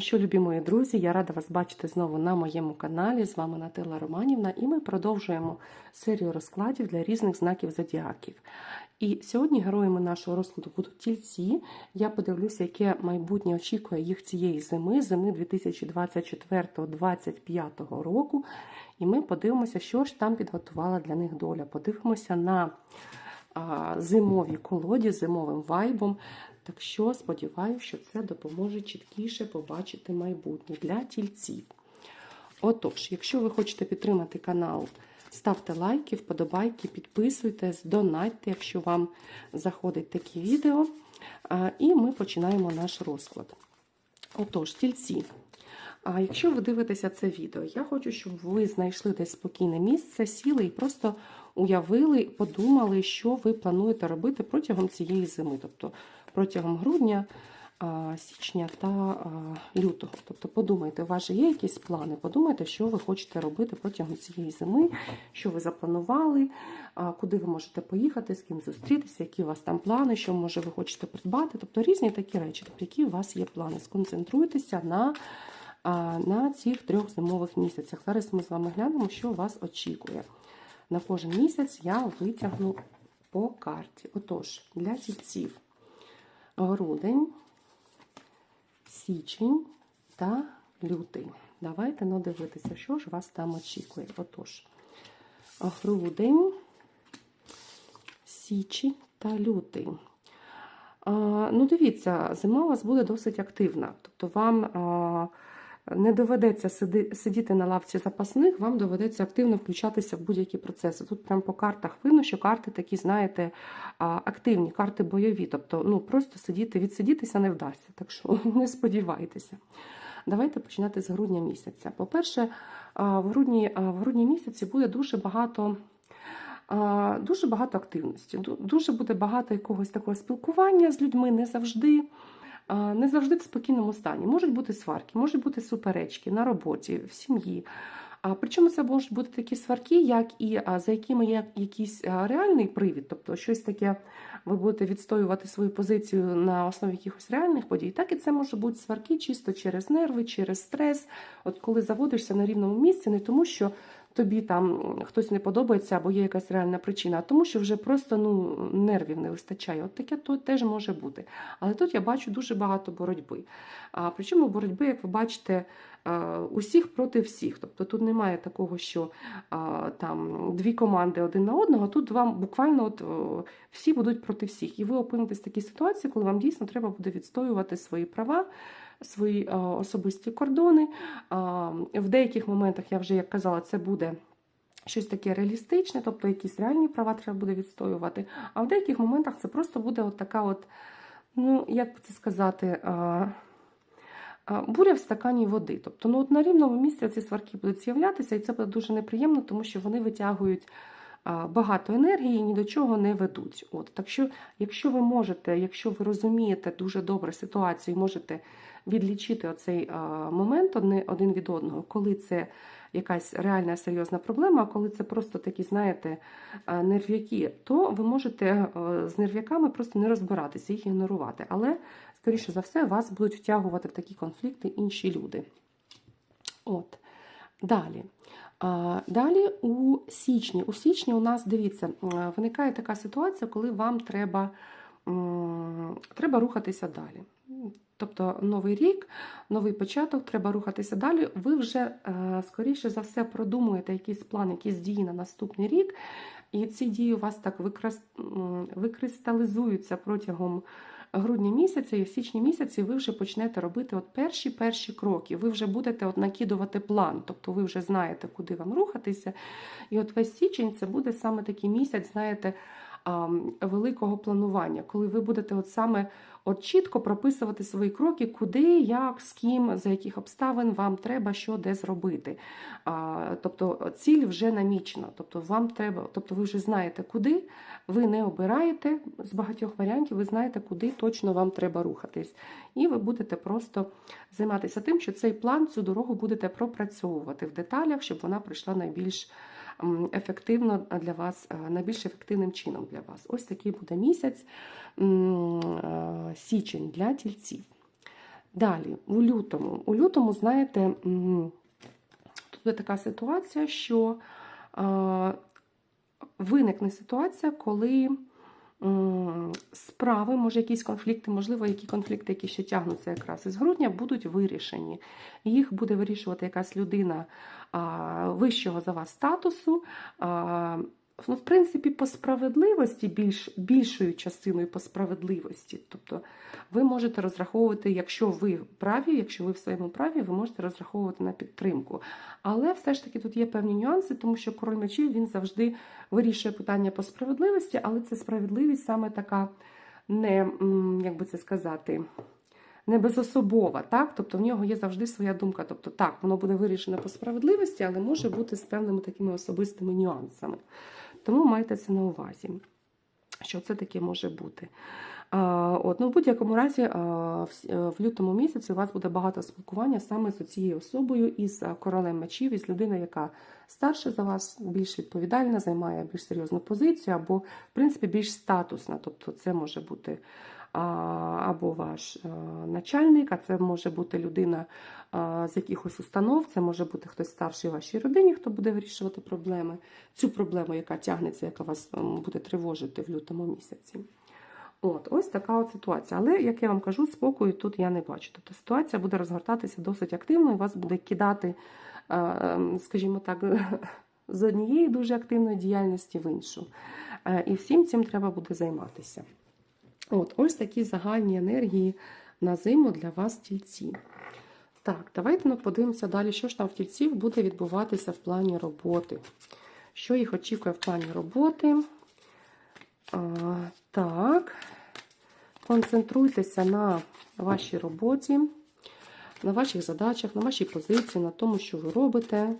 Ну що, любі мої друзі, я рада вас бачити знову на моєму каналі. З вами Натила Романівна, і ми продовжуємо серію розкладів для різних знаків зодіаків. І сьогодні героями нашого розкладу будуть тільці. Я подивлюся, яке майбутнє очікує їх цієї зими, зими 2024-2025 року. І ми подивимося, що ж там підготувала для них доля. Подивимося на зимові колоді, зимовим вайбом. Так що сподіваюся, що це допоможе чіткіше побачити майбутнє для тільців. Отож, якщо ви хочете підтримати канал, ставте лайки, вподобайки, підписуйтесь, донатьте, якщо вам заходить такі відео. І ми починаємо наш розклад. Отож, тільці. А якщо ви дивитеся це відео, я хочу, щоб ви знайшли десь спокійне місце, сіли і просто уявили, подумали, що ви плануєте робити протягом цієї зими, тобто протягом грудня, січня та лютого. Тобто подумайте, у вас же є якісь плани, подумайте, що ви хочете робити протягом цієї зими, що ви запланували, куди ви можете поїхати, з ким зустрітися, які у вас там плани, що може ви хочете придбати. Тобто різні такі речі, тобто які у вас є плани. Сконцентруйтеся на на цих трьох зимових місяцях. Зараз ми з вами глянемо, що вас очікує. На кожен місяць я витягну по карті. Отож, для тільців грудень, січень та лютий. Давайте ну, дивитися, що ж вас там очікує. Отож, грудень, січень та лютий. Ну, дивіться, зима у вас буде досить активна. Тобто вам. Не доведеться сидіти на лавці запасних, вам доведеться активно включатися в будь-які процеси. Тут прямо по картах видно, що карти такі, знаєте, активні, карти бойові. Тобто, ну просто сидіти, відсидітися не вдасться. Так що не сподівайтеся. Давайте починати з грудня місяця. По-перше, в грудні, в грудні місяці буде дуже багато. Дуже багато активності, дуже буде багато якогось такого спілкування з людьми, не завжди не завжди в спокійному стані. Можуть бути сварки, можуть бути суперечки на роботі, в сім'ї. А причому це можуть бути такі сварки, як і за якими є якийсь реальний привід, тобто щось таке ви будете відстоювати свою позицію на основі якихось реальних подій, так і це може бути сварки чисто через нерви, через стрес. От коли заводишся на рівному місці, не тому, що тобі там хтось не подобається або є якась реальна причина, тому, що вже просто ну, нервів не вистачає. От таке тут теж може бути. Але тут я бачу дуже багато боротьби. А причому боротьби, як ви бачите, усіх проти всіх. Тобто тут немає такого, що там дві команди один на одного. Тут вам буквально от всі будуть проти всіх. І ви опинитесь в такій ситуації, коли вам дійсно треба буде відстоювати свої права свої особисті кордони. В деяких моментах, я вже як казала, це буде. Щось таке реалістичне, тобто якісь реальні права треба буде відстоювати. А в деяких моментах це просто буде от така, от, ну, як це сказати, буря в стакані води. Тобто ну, от на рівному місці ці сварки будуть з'являтися, і це буде дуже неприємно, тому що вони витягують багато енергії і ні до чого не ведуть. От, Так що, якщо ви можете, якщо ви розумієте дуже добре ситуацію, можете відлічити оцей момент один від одного, коли це якась реальна серйозна проблема, а коли це просто такі, знаєте, нерв'яки, то ви можете з нерв'яками просто не розбиратися, їх ігнорувати. Але, скоріше за все, вас будуть втягувати в такі конфлікти інші люди. От. Далі. Далі у січні. У січні у нас, дивіться, виникає така ситуація, коли вам треба, треба рухатися далі. Тобто новий рік, новий початок, треба рухатися далі. Ви вже, е, скоріше за все, продумуєте якийсь план, якісь дії на наступний рік, і ці дії у вас так викристалізуються протягом грудня місяці і в січні місяці ви вже почнете робити от перші перші кроки. Ви вже будете от накидувати план, тобто ви вже знаєте, куди вам рухатися. І от весь січень це буде саме такий місяць, знаєте, великого планування, коли ви будете от саме от чітко прописувати свої кроки, куди, як, з ким, за яких обставин вам треба що де зробити. Тобто ціль вже намічена. Тобто вам треба, тобто ви вже знаєте, куди, ви не обираєте з багатьох варіантів, ви знаєте, куди точно вам треба рухатись. І ви будете просто займатися тим, що цей план, цю дорогу будете пропрацьовувати в деталях, щоб вона прийшла найбільш ефективно для вас, е, найбільш ефективним чином для вас. Ось такий буде місяць е, січень для тільців. Далі, у лютому. У лютому, знаєте, тут буде така ситуація, що е, виникне ситуація, коли справи, може, якісь конфлікти, можливо, які конфлікти, які ще тягнуться якраз із грудня, будуть вирішені. Їх буде вирішувати якась людина вищого за вас статусу. Ну, в принципі, по справедливості, більш, більшою частиною по справедливості. Тобто ви можете розраховувати, якщо ви праві, якщо ви в своєму праві, ви можете розраховувати на підтримку. Але все ж таки тут є певні нюанси, тому що король мечів він завжди вирішує питання по справедливості, але це справедливість саме така не, як би це сказати, не безособова, так? Тобто в нього є завжди своя думка. Тобто, так, воно буде вирішено по справедливості, але може бути з певними такими особистими нюансами. Тому майте це на увазі, що це таке може бути. От, ну, в будь-якому разі, в, лютому місяці у вас буде багато спілкування саме з цією особою, із королем мечів, із людиною, яка старша за вас, більш відповідальна, займає більш серйозну позицію, або, в принципі, більш статусна. Тобто, це може бути або ваш начальник, а це може бути людина з якихось установ, це може бути хтось старший в вашій родині, хто буде вирішувати проблеми, цю проблему, яка тягнеться, яка вас буде тривожити в лютому місяці. От, ось така от ситуація. Але, як я вам кажу, спокою тут я не бачу. Тобто ситуація буде розгортатися досить активно, і вас буде кидати, ем, скажімо так, з однієї дуже активної діяльності в іншу. Е, І всім цим треба буде займатися. От, ось такі загальні енергії на зиму для вас, тільці. Так, давайте ми подивимося далі, що ж там в тільців буде відбуватися в плані роботи. Що їх очікує в плані роботи? А, так, концентруйтеся на вашій роботі, на ваших задачах, на вашій позиції, на тому, що ви робите.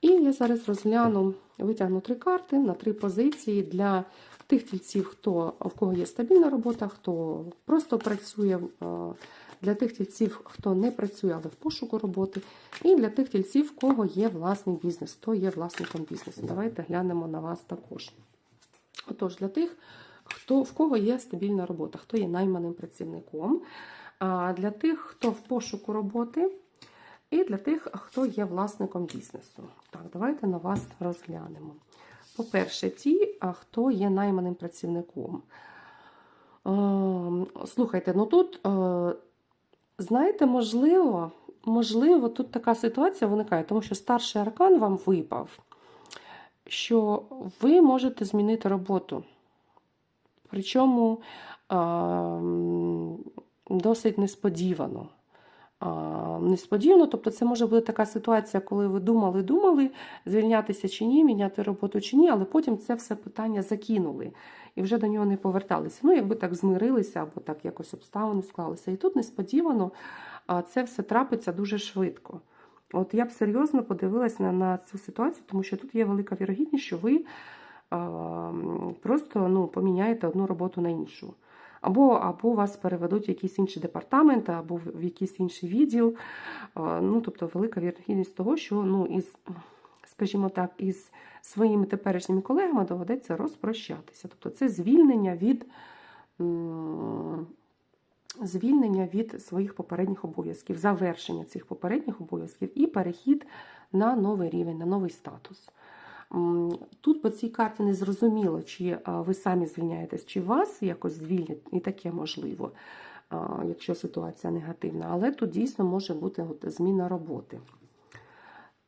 І я зараз розгляну, витягну три карти на три позиції для тих тільців, хто, в кого є стабільна робота, хто просто працює, е, для тих тільців, хто не працює, але в пошуку роботи, і для тих тільців, в кого є власний бізнес, хто є власником бізнесу. Давайте глянемо на вас також. Отож, для тих, хто, в кого є стабільна робота, хто є найманим працівником, а для тих, хто в пошуку роботи, і для тих, хто є власником бізнесу. Так, давайте на вас розглянемо. По-перше, ті, хто є найманим працівником. Слухайте, ну тут, знаєте, можливо, можливо, тут така ситуація виникає, тому що старший аркан вам випав, що ви можете змінити роботу. Причому досить несподівано. Несподівано, тобто це може бути така ситуація, коли ви думали, думали, звільнятися чи ні, міняти роботу чи ні, але потім це все питання закинули і вже до нього не поверталися. Ну, якби так змирилися або так якось обставини склалися. І тут несподівано це все трапиться дуже швидко. От я б серйозно подивилась на, на цю ситуацію, тому що тут є велика вірогідність, що ви просто ну, поміняєте одну роботу на іншу. Або, або вас переведуть в якийсь інший департамент, або в якийсь інший відділ. Ну, тобто велика вірогідність того, що ну, із, скажімо так, із своїми теперішніми колегами доведеться розпрощатися. Тобто це звільнення від, звільнення від своїх попередніх обов'язків, завершення цих попередніх обов'язків і перехід на новий рівень, на новий статус. М, Тут по цій карті не зрозуміло, чи ви самі звільняєтесь, чи вас якось звільнять, і таке можливо, якщо ситуація негативна. Але тут дійсно може бути от зміна роботи.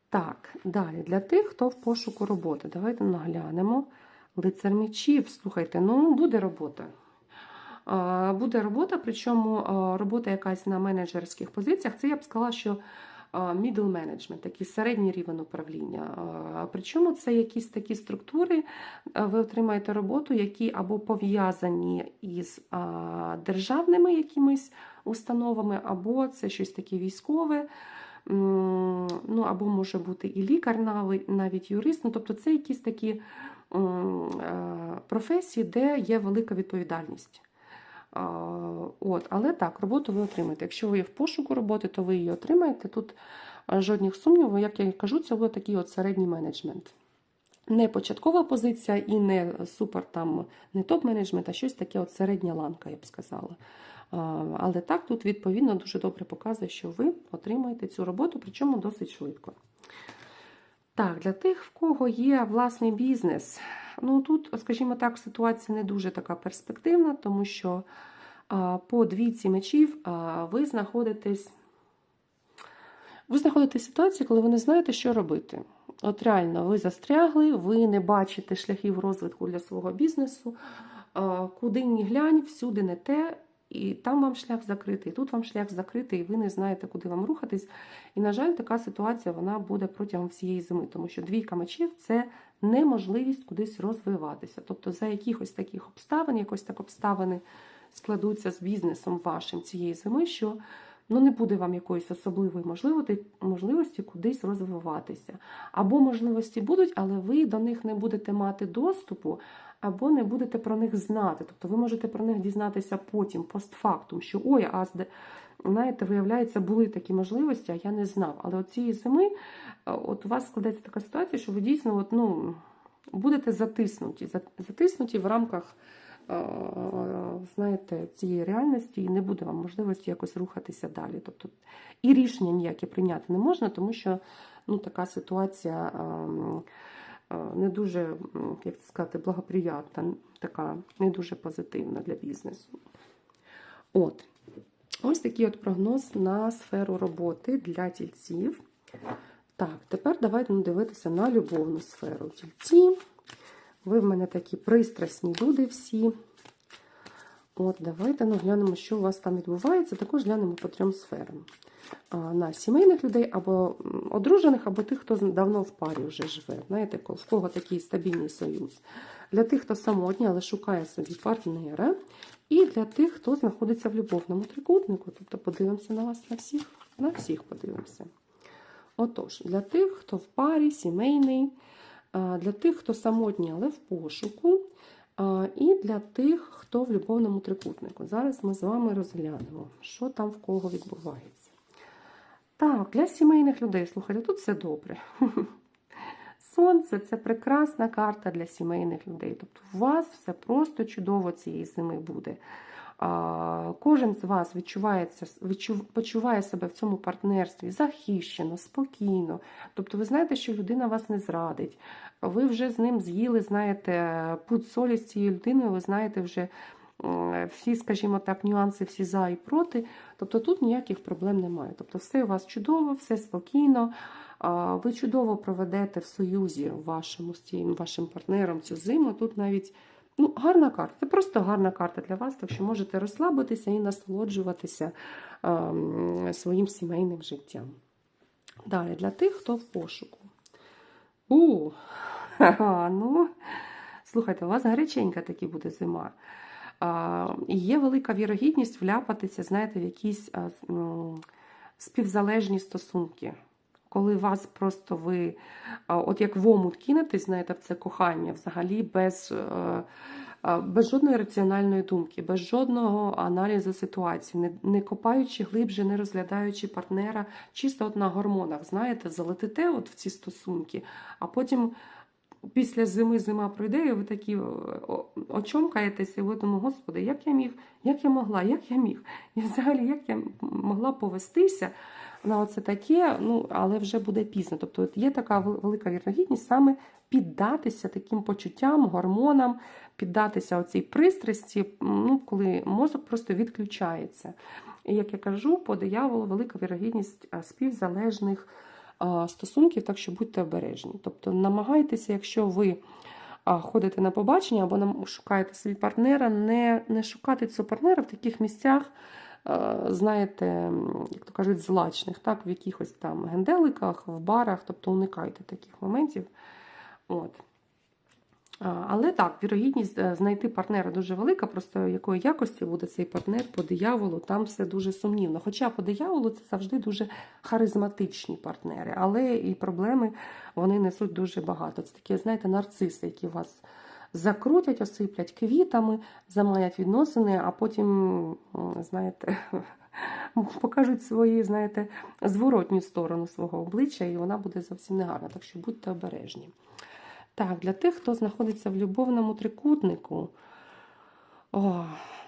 Так, далі для тих, хто в пошуку роботи. Давайте наглянемо. Лицар мечів. Слухайте, ну буде робота. Буде робота, причому робота якась на менеджерських позиціях. Це я б сказала, що middle management, такий середній рівень управління. Причому це якісь такі структури, ви отримаєте роботу, які або пов'язані із державними якимись установами, або це щось таке військове. Ну, або може бути і лікар, навіть, юрист. Ну, тобто це якісь такі професії, де є велика відповідальність. От, але так, роботу ви отримаєте. Якщо ви є в пошуку роботи, то ви її отримаєте. Тут е, жодних сумнівів, як я кажу, це буде такий от середній менеджмент. Не початкова позиція і не супер там, не топ-менеджмент, а щось таке от середня ланка, я б сказала. Але так, тут відповідно дуже добре показує, що ви отримаєте цю роботу, причому досить швидко. Так, для тих, в кого є власний бізнес, ну тут, скажімо так, ситуація не дуже така перспективна, тому що по двійці мечів ви знаходитесь. Ви знаходитесь в ситуації, коли ви не знаєте, що робити. От реально, ви застрягли, ви не бачите шляхів розвитку для свого бізнесу. Куди ні глянь, всюди не те, і там вам шлях закритий, і тут вам шлях закритий, і ви не знаєте, куди вам рухатись. І, на жаль, така ситуація вона буде протягом всієї зими, тому що двійка мечів це неможливість кудись розвиватися. Тобто, за якихось таких обставин, якось так обставини складуться з бізнесом вашим цієї зими, що ну, не буде вам якоїсь особливої можливості, кудись розвиватися. Або можливості будуть, але ви до них не будете мати доступу, або не будете про них знати. Тобто ви можете про них дізнатися потім, постфактум, що ой, а знаєте, виявляється, були такі можливості, а я не знав. Але цієї зими е, от у вас складається така ситуація, що ви дійсно от, ну, будете затиснуті, затиснуті в рамках. Е, Знаєте, цієї реальності і не буде вам можливості якось рухатися далі. Тобто і рішення ніяке прийняти не можна, тому що ну, така ситуація ем, е, не дуже, як це сказати, благоприятна, така не дуже позитивна для бізнесу. От. Ось такий от прогноз на сферу роботи для тільців. Так, тепер давайте дивитися на любовну сферу. Тільці. Ви в мене такі пристрасні люди всі. От, давайте ну, глянемо, що у вас там відбувається. Також глянемо по трьом сферам. А, на сімейних людей або одружених, або тих, хто давно в парі вже живе. Знаєте, в кого такий стабільний союз. Для тих, хто самотній, але шукає собі партнера. І для тих, хто знаходиться в любовному трикутнику. Тобто подивимося на вас на всіх. На всіх подивимося. Отож, для тих, хто в парі, сімейний, для тих, хто самотній, але в пошуку, і для тих, хто в любовному трикутнику. Зараз ми з вами розглянемо, що там в кого відбувається. Так, для сімейних людей, слухайте, тут все добре. Сонце це прекрасна карта для сімейних людей. Тобто у вас все просто чудово цієї зими буде. Кожен з вас відчувається, відчув, почуває себе в цьому партнерстві захищено, спокійно. Тобто, ви знаєте, що людина вас не зрадить. Ви вже з ним з'їли, знаєте, пуд солі з цією людиною, ви знаєте вже всі, скажімо так, нюанси, всі за і проти. Тобто тут ніяких проблем немає. Тобто, все у вас чудово, все спокійно. Ви чудово проведете в союзі вашому з цим вашим партнером цю зиму. Тут навіть ну, гарна карта. Це просто гарна карта для вас, так що можете розслабитися і насолоджуватися ем, своїм сімейним життям. Далі, для тих, хто в пошуку. У, ха-ха, ну, слухайте, у вас гаряченька таки буде зима. А, є велика вірогідність вляпатися, знаєте, в якісь а, з- співзалежні стосунки. Коли вас просто ви, от як в омут кинетесь, знаєте, в це кохання, взагалі без, е, е, без жодної раціональної думки, без жодного аналізу ситуації, не, не копаючи глибше, не розглядаючи партнера, чисто от на гормонах, знаєте, залетите от в ці стосунки, а потім після зими зима пройде, і ви такі очомкаєтеся, і ви думаєте, господи, як я міг, як я могла, як я міг? І взагалі, як я могла повестися на оце таке, ну, але вже буде пізно. Тобто от є така велика вірогідність саме піддатися таким почуттям, гормонам, піддатися оцій пристрасті, ну, коли мозок просто відключається. І як я кажу, по дияволу велика вірогідність співзалежних а, стосунків, так що будьте обережні. Тобто намагайтеся, якщо ви а, ходите на побачення або шукаєте собі партнера, не, не шукати цього партнера в таких місцях, знаєте, як то кажуть, злачних, так, в якихось там генделиках, в барах, тобто уникайте таких моментів. От. Але так, вірогідність е, знайти партнера дуже велика, просто якої якості буде цей партнер по дияволу, там все дуже сумнівно. Хоча по дияволу це завжди дуже харизматичні партнери, але і проблеми вони несуть дуже багато. Це такі, знаєте, нарциси, які вас закрутять, осиплять квітами, замаять відносини, а потім, знаєте, покажуть свої, знаєте, зворотню сторону свого обличчя, і вона буде зовсім негарна. Так що будьте обережні. Так, для тих, хто знаходиться в любовному трикутнику, О,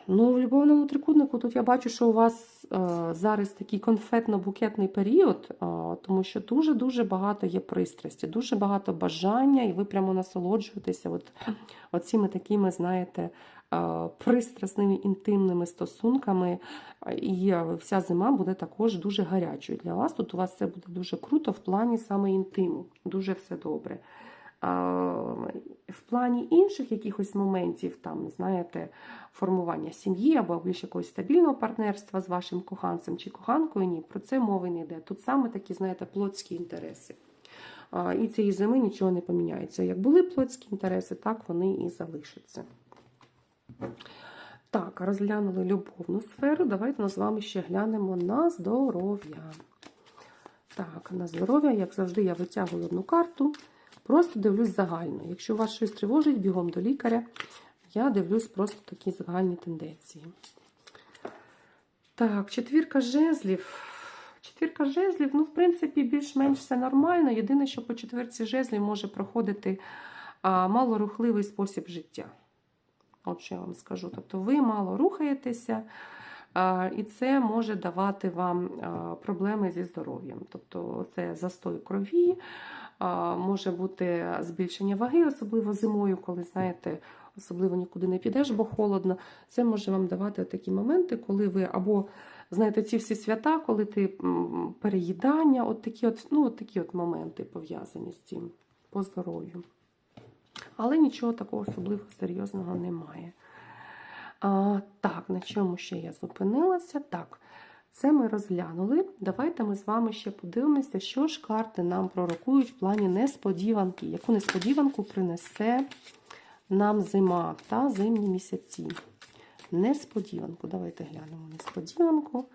ну, в любовному трикутнику тут я бачу, що у вас е, зараз такий конфетно-букетний період, е, тому що дуже-дуже багато є пристрасті, дуже багато бажання, і ви прямо насолоджуєтеся от, оціми такими, знаєте, е, пристрасними інтимними стосунками. І вся зима буде також дуже гарячою для вас. Тут у вас все буде дуже круто в плані саме інтиму. Дуже все добре. В плані інших якихось моментів, там, знаєте, формування сім'ї або більш якогось стабільного партнерства з вашим коханцем чи коханкою, ні, про це мови не йде. Тут саме такі, знаєте, плотські інтереси. І цієї зими нічого не поміняється. Як були плотські інтереси, так вони і залишаться. Так, розглянули любовну сферу. Давайте ми з вами ще глянемо на здоров'я. Так, на здоров'я, як завжди, я витягую одну карту. Просто дивлюсь загально. Якщо вас щось тривожить, бігом до лікаря. Я дивлюсь просто такі загальні тенденції. Так, четвірка жезлів. Четвірка жезлів, ну, в принципі, більш-менш все нормально. Єдине, що по четвірці жезлів може проходити а, малорухливий спосіб життя. От що я вам скажу. Тобто ви мало рухаєтеся, а, і це може давати вам а, проблеми зі здоров'ям. Тобто це застой крові, може бути збільшення ваги, особливо зимою, коли, знаєте, особливо нікуди не підеш, бо холодно. Це може вам давати такі моменти, коли ви або знаєте, ці всі свята, коли ти переїдання, от такі от, ну, от такі от моменти пов'язані з цим по здоров'ю. Але нічого такого особливо серйозного немає. А, Так, на чому ще я зупинилася? Так, це ми розглянули. Давайте ми з вами ще подивимося, що ж карти нам пророкують в плані несподіванки. Яку несподіванку принесе нам зима та зимні місяці. Несподіванку. Давайте глянемо несподіванку.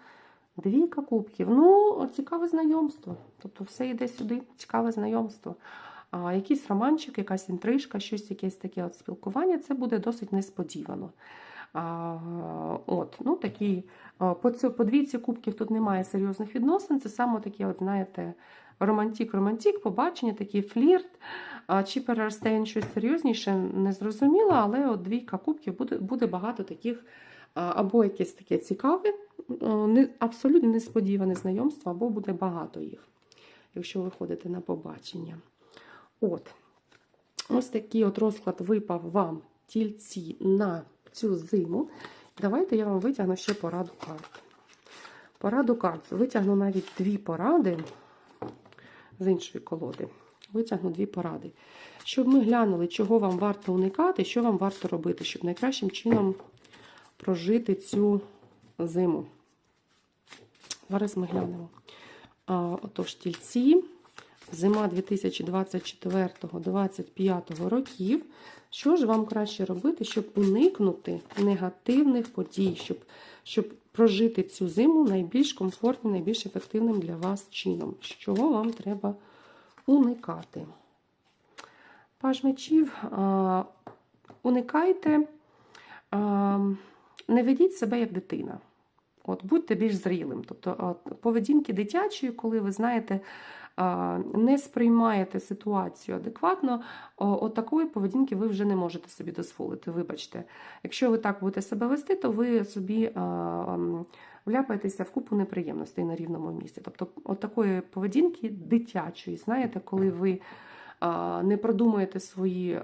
Двійка кубків. Ну, цікаве знайомство. Тобто все йде сюди, цікаве знайомство. А, якийсь романчик, якась інтрижка, щось якесь таке от спілкування, це буде досить несподівано. От, ну, такі, по, по двійці кубків тут немає серйозних відносин. Це саме такі, от, знаєте, романтик-романтик, побачення, такий флірт. Чи переросте він щось серйозніше, не зрозуміло, але от двійка кубків буде, буде багато таких, або якесь таке цікаве, не, абсолютно несподіване знайомство, або буде багато їх, якщо ви ходите на побачення. От. Ось такий от розклад випав вам тільці на цю зиму. Давайте я вам витягну ще пораду карт. Пораду карт. Витягну навіть дві поради з іншої колоди. Витягну дві поради. Щоб ми глянули, чого вам варто уникати, що вам варто робити, щоб найкращим чином прожити цю зиму. Зараз ми глянемо. Отож, тільці. Зима 2024-2025 років. Що ж вам краще робити, щоб уникнути негативних подій, щоб, щоб прожити цю зиму найбільш комфортним, найбільш ефективним для вас чином? Чого вам треба уникати? Паж мечів, а, уникайте, а, не ведіть себе як дитина. От, Будьте більш зрілим. Тобто поведінки дитячої, коли ви знаєте, не сприймаєте ситуацію адекватно, от такої поведінки ви вже не можете собі дозволити. Вибачте, якщо ви так будете себе вести, то ви собі вляпаєтеся в купу неприємностей на рівному місці. Тобто, от такої поведінки дитячої, знаєте, коли ви не продумуєте свої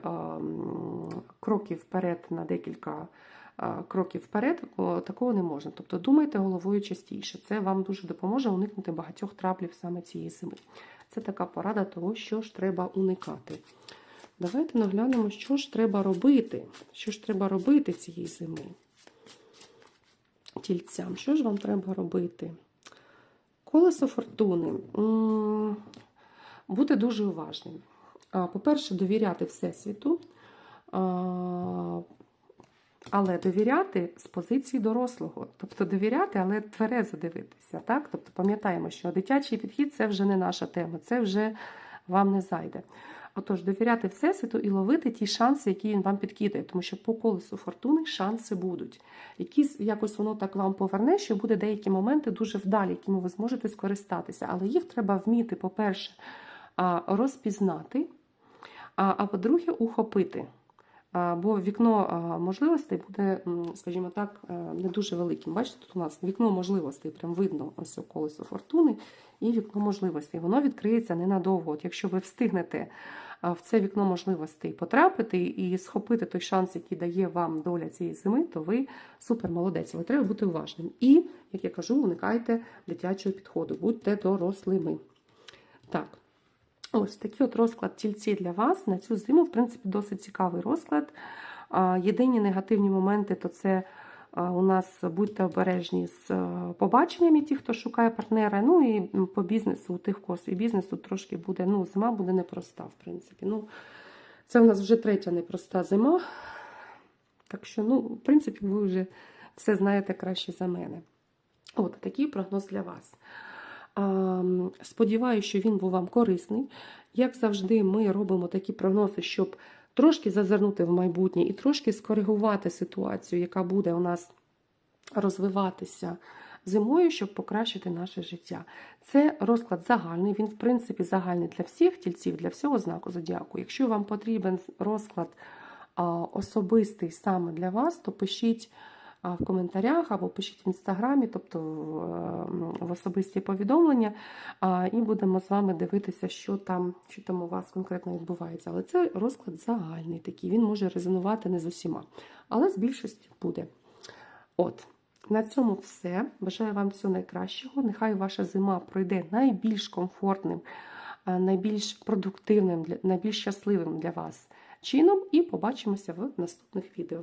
кроки вперед на декілька. Кроків вперед, такого не можна. Тобто думайте головою частіше. Це вам дуже допоможе уникнути багатьох траплів саме цієї зими. Це така порада того, що ж треба уникати. Давайте наглянемо, що ж треба робити. Що ж треба робити цієї зими? Тільцям, що ж вам треба робити? Колесо фортуни. Бути дуже уважним. По-перше, довіряти Всесвіту. Але довіряти з позиції дорослого, тобто довіряти, але тверезо дивитися. Так? Тобто пам'ятаємо, що дитячий підхід це вже не наша тема, це вже вам не зайде. Отож, довіряти Всесвіту і ловити ті шанси, які він вам підкидає, тому що по колесу фортуни шанси будуть. Якісь якось воно так вам поверне, що буде деякі моменти дуже вдалі, якими ви зможете скористатися. Але їх треба вміти, по-перше, розпізнати, а по-друге, ухопити. Бо вікно можливостей буде, скажімо так, е, не дуже великим. Бачите, тут у нас вікно можливостей, прям видно ось колесо фортуни і вікно можливостей. Воно відкриється ненадовго. От якщо ви встигнете в це вікно можливостей потрапити і схопити той шанс, який дає вам доля цієї зими, то ви супер молодець. Але треба бути уважним. І, як я кажу, уникайте дитячого підходу, будьте дорослими. Так. Ось такий от розклад тільці для вас на цю зиму, в принципі, досить цікавий розклад. Єдині негативні моменти то це у нас будьте обережні з е, побаченнями, ті, хто шукає партнера. Ну і по бізнесу, у тих, в кого свій бізнес тут трошки буде. Ну, зима буде непроста, в принципі. Ну, це у нас вже третя непроста зима. Так що, ну, в принципі, ви вже все знаєте краще за мене. От такий прогноз для вас. Сподіваюся, що він був вам корисний. Як завжди, ми робимо такі прогнози, щоб трошки зазирнути в майбутнє і трошки скоригувати ситуацію, яка буде у нас розвиватися зимою, щоб покращити наше життя. Це розклад загальний, він, в принципі, загальний для всіх тільців, для всього знаку зодіаку. Якщо вам потрібен розклад особистий саме для вас, то пишіть в коментарях або пишіть в інстаграмі, тобто в, е, особисті повідомлення, і будемо з вами дивитися, що там, що там у вас конкретно відбувається. Але це розклад загальний такий, він може резонувати не з усіма, але з більшістю буде. От. На цьому все. Бажаю вам всього найкращого. Нехай ваша зима пройде найбільш комфортним, найбільш продуктивним, найбільш щасливим для вас чином. І побачимося в наступних відео.